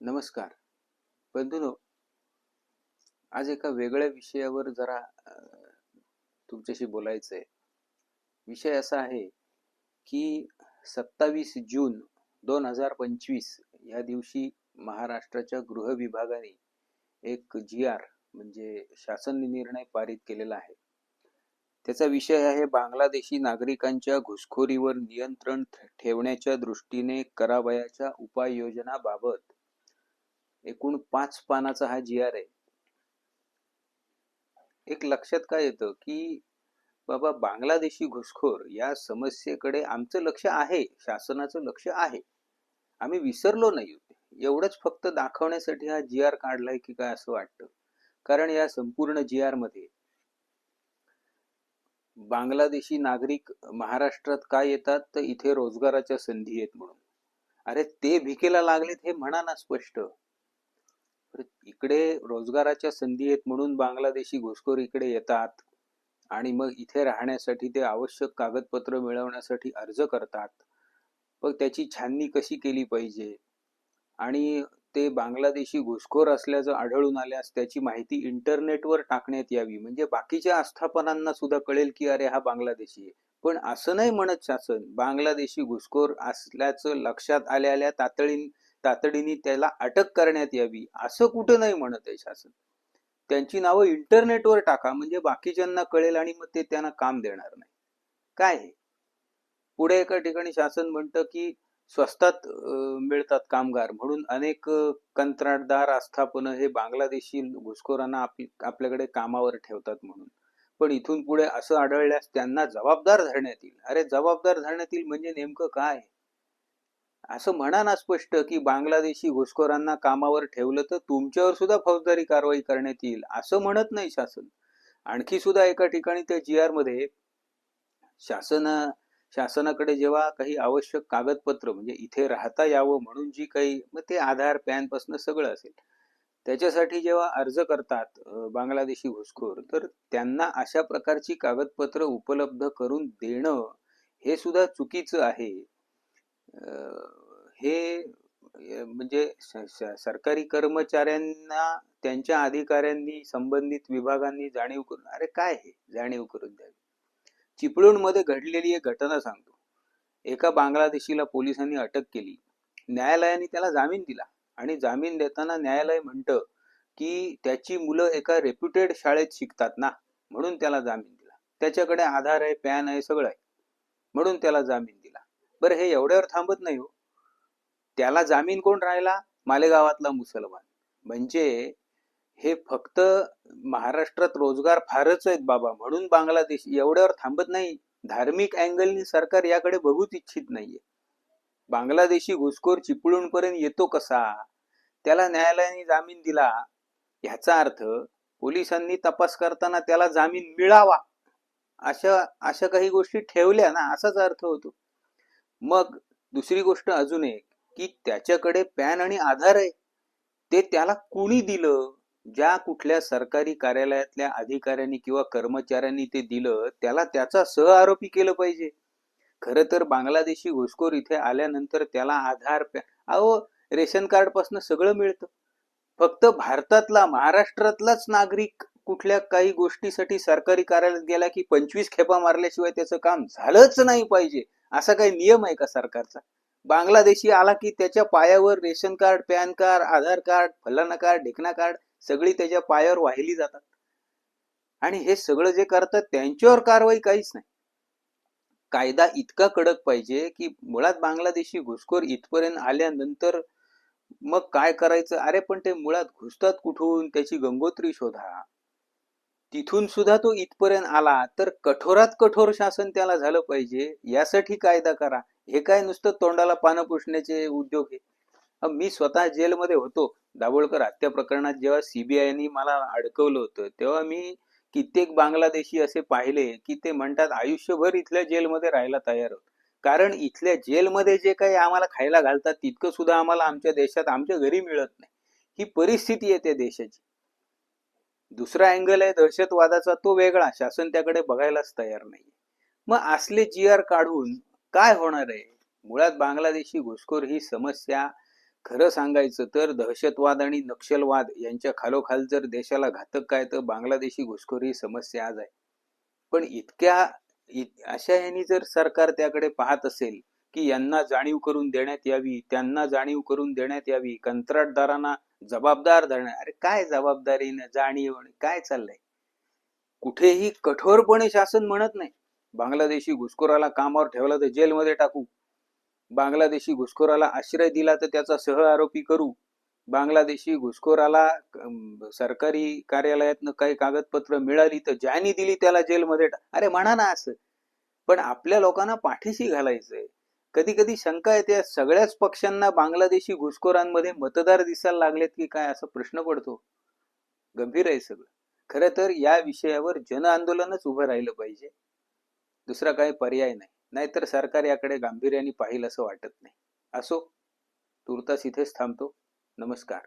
नमस्कार. बंधूनो आज एका वेगळ्या विषयावर जरा तुमच्याशी बोलायचं आहे विषय असा आहे की सत्तावीस जून दोन हजार पंचवीस या दिवशी महाराष्ट्राच्या गृह विभागाने एक जी आर म्हणजे शासन निर्णय पारित केलेला आहे. त्याचा विषय आहे बांगलादेशी नागरिकांच्या घुसखोरीवर नियंत्रण ठेवण्याच्या दृष्टीने करावयाच्या उपाययोजनाबाबत. एकूण पाच पानाचा हा जी आर आहे. एक लक्षात काय येतं की बाबा बांगलादेशी घुसखोर या समस्येकडे आमचं लक्ष आहे शासनाचं लक्ष आहे. आम्ही विसरलो नाही एवढंच फक्त दाखवण्यासाठी हा जी आर काढलाय की काय असं वाटतं. कारण या संपूर्ण जी आरमध्ये बांगलादेशी नागरिक महाराष्ट्रात काय येतात? तर इथे रोजगाराच्या संधी आहेत म्हणून. अरे ते भिकेला लागलेत हे म्हणा ना स्पष्ट. इकडे रोजगाराच्या संधी आहेत म्हणून बांगलादेशी घुसखोर इकडे येतात आणि मग इथे राहण्यासाठी ते आवश्यक कागदपत्र मिळवण्यासाठी अर्ज करतात. मग त्याची छाननी कशी केली पाहिजे? आणि ते बांगलादेशी घुसखोर असल्याचं आढळून आल्यास त्याची माहिती इंटरनेटवर टाकण्यात यावी. म्हणजे बाकीच्या आस्थापनांना सुद्धा कळेल की अरे हा बांगलादेशी आहे. पण असं नाही म्हणत शासन बांगलादेशी घुसखोर असल्याचं लक्षात आल्या तातडीने तातडीने त्याला अटक करण्यात यावी असं कुठं नाही म्हणत आहे शासन. त्यांची नावं इंटरनेटवर टाका म्हणजे बाकीच्यांना कळेल आणि मग ते त्यांना काम देणार नाही. काय आहे पुढे एका ठिकाणी शासन म्हणतं की स्वस्तात मिळतात कामगार म्हणून अनेक कंत्राटदार आस्थापनं हे बांगलादेशी घुसखोरांना आपली आपल्याकडे कामावर ठेवतात म्हणून. पण इथून पुढे असं आढळल्यास त्यांना जबाबदार धरण्यात येईल. अरे जबाबदार धरण्यात येईल म्हणजे नेमकं काय? असं म्हणा ना स्पष्ट की बांगलादेशी घुसखोरांना कामावर ठेवलं तर तुमच्यावर सुद्धा फौजदारी कारवाई करण्यात येईल असं म्हणत नाही शासन. आणखी सुद्धा एका ठिकाणी त्या जी आरमध्ये शासन शासनाकडे जेव्हा काही आवश्यक कागदपत्र म्हणजे इथे राहता यावं म्हणून जी काही मग ते आधार पॅन पासन सगळं असेल. त्याच्यासाठी जेव्हा अर्ज करतात बांगलादेशी घुसखोर तर त्यांना अशा प्रकारची कागदपत्र उपलब्ध करून देणं हे सुद्धा चुकीचं आहे. हे म्हणजे सरकारी कर्मचाऱ्यांना त्यांच्या अधिकाऱ्यांनी संबंधित विभागांनी जाणीव करून अरे काय हे? जाणीव करून द्यावी. चिपळूणमध्ये घडलेली एक घटना सांगतो. एका बांगलादेशीला पोलिसांनी अटक केली. न्यायालयाने त्याला जामीन दिला आणि जामीन देताना न्यायालय म्हणतं की त्याची मुलं एका रेप्युटेड शाळेत शिकतात ना म्हणून त्याला जामीन दिला. त्याच्याकडे आधार आहे पॅन आहे सगळं आहे म्हणून त्याला जामीन दिला. बरं हे एवढ्यावर थांबत नाही हो. त्याला जामीन कोण राहिला? मालेगावातला मुसलमान. म्हणजे हे फक्त महाराष्ट्रात रोजगार फारच आहेत बाबा. म्हणून बांगलादेश एवढ्यावर थांबत नाही. धार्मिक अँगलनी सरकार याकडे बघूच इच्छित नाहीये. बांगलादेशी घुसखोर चिपळूण पर्यंत येतो कसा? त्याला न्यायालयाने जामीन दिला. ह्याचा अर्थ पोलिसांनी तपास करताना त्याला जामीन मिळावा. अशा अशा काही गोष्टी ठेवल्या ना असाच अर्थ होतो. मग दुसरी गोष्ट अजून एक. की त्याच्याकडे पॅन आणि आधार आहे. ते त्याला कुणी दिलं? ज्या कुठल्या सरकारी कार्यालयातल्या अधिकाऱ्यांनी किंवा कर्मचाऱ्यांनी ते दिलं त्याला त्याचा सह आरोपी केलं पाहिजे. खर तर बांगलादेशी घुसखोर इथे आल्यानंतर त्याला आधार अहो रेशन कार्डपासून सगळं मिळतं. फक्त भारतातला महाराष्ट्रातलाच नागरिक कुठल्या काही गोष्टीसाठी सरकारी कार्यालयात गेला की पंचवीस खेपा मारल्याशिवाय त्याचं काम झालंच नाही पाहिजे. असा काही नियम आहे का सरकारचा? बांगलादेशी आला की त्याच्या पायावर ration card PAN card Aadhaar card फलाना कार्ड ढिकणा कार्ड सगळी त्याच्या पायावर वाहिली जातात. आणि हे सगळं जे करतात त्यांच्यावर कारवाई काहीच नाही. कायदा इतका कडक पाहिजे की मुळात बांगलादेशी घुसखोर इथपर्यंत आल्यानंतर मग काय करायचं? अरे पण ते मुळात घुसतात कुठून? त्याची गंगोत्री शोधा. तिथून सुद्धा तो इथपर्यंत आला तर कठोरात कठोर शासन त्याला झालं पाहिजे. यासाठी कायदा करा. हे काय नुसतं तोंडाला पानं पुसण्याचे उद्योग आहे मी स्वतः जेलमध्ये होतो. दाभोळकर हत्या प्रकरणात जेव्हा सीबीआयनी मला अडकवलं होतं तेव्हा मी कित्येक बांगलादेशी असे पाहिले की ते म्हणतात आयुष्यभर इथल्या जेलमध्ये राहायला तयार होत कारण इथल्या जेलमध्ये जे काही आम्हाला खायला घालतात तितकं सुद्धा आम्हाला आमच्या देशात आमच्या घरी मिळत नाही. ही परिस्थिती आहे त्या देशाची. दुसरा अँगल आहे दहशतवादाचा तो वेगळा. शासन त्याकडे बघायलाच तयार नाही मग असले जी आर काढून काय होणार आहे? मुळात बांगलादेशी घुसखोर ही समस्या. खरं सांगायचं तर दहशतवाद आणि नक्षलवाद यांच्या खालोखाल जर देशाला घातक काय तर बांगलादेशी घुसखोर ही समस्या आज आहे. पण इतक्या इत- अशा यांनी जर सरकार त्याकडे पाहत असेल की यांना जाणीव करून देण्यात यावी त्यांना जाणीव करून देण्यात यावी कंत्राटदारांना जबाबदार धरणे अरे काय जबाबदारीने जाणीव आणि काय चाललंय? कुठेही कठोरपणे शासन म्हणत नाही. बांगलादेशी घुसखोराला कामावर ठेवला तर जेलमध्ये टाकू. बांगलादेशी घुसखोराला आश्रय दिला तर त्याचा सह आरोपी करू. बांगलादेशी घुसखोराला सरकारी कार्यालयातनं काही कागदपत्र मिळाली तर ज्यानी दिली त्याला जेलमध्ये अरे म्हणा ना असं. पण आपल्या लोकांना पाठीशी घालायचंय. कधी कधी शंका येते सगळ्याच पक्षांना बांगलादेशी घुसखोरांमध्ये मतदार दिसायला लागलेत की काय असा प्रश्न पडतो. गंभीर आहे सगळं. खरं तर या विषयावर जन आंदोलनच उभं राहिलं पाहिजे. दुसरा काही पर्याय नाही. नाहीतर सरकार याकडे गांभीर्याने पाहिल असं वाटत नाही. असो. तुर्तास इथेच थांबतो. नमस्कार.